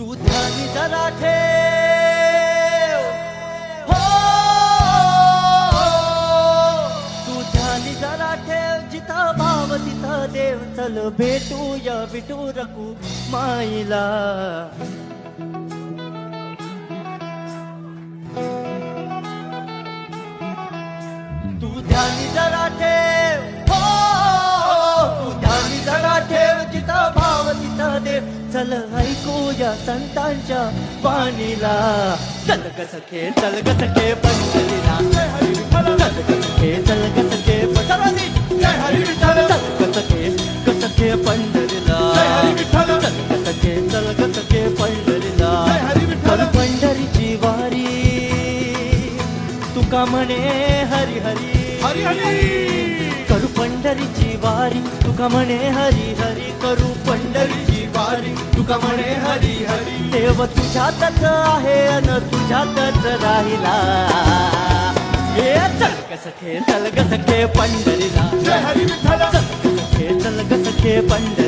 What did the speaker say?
तू ध्यानी जरा ठेव. हो तू ध्यानी जरा ठेव. जिथं भाव तिथं देव. चल भेटूया भेटू रकू माईला. तू ध्यानी जरा ठेव. चल ऐकूया संतांच्या वाणीला चल ग सखे चल ग सखे पंढरीला चल ग सखे चल ग सखे पंढरीला चल चल चल पंढरीची वारी तुका म्हणे हरी हरी। हरी हरी। करू पंढरीची वारी तुका म्हणे हरी हरी। करू पंढरीची तुका म्हणे हरी हरी. देव तुझ्यातच आहे अन तुझ्यातच राहिला. हे चल ग सखे चल ग सखे पंढरीला. जय हरी विठ्ठल. चल ग सखे चल ग सखे पंढरी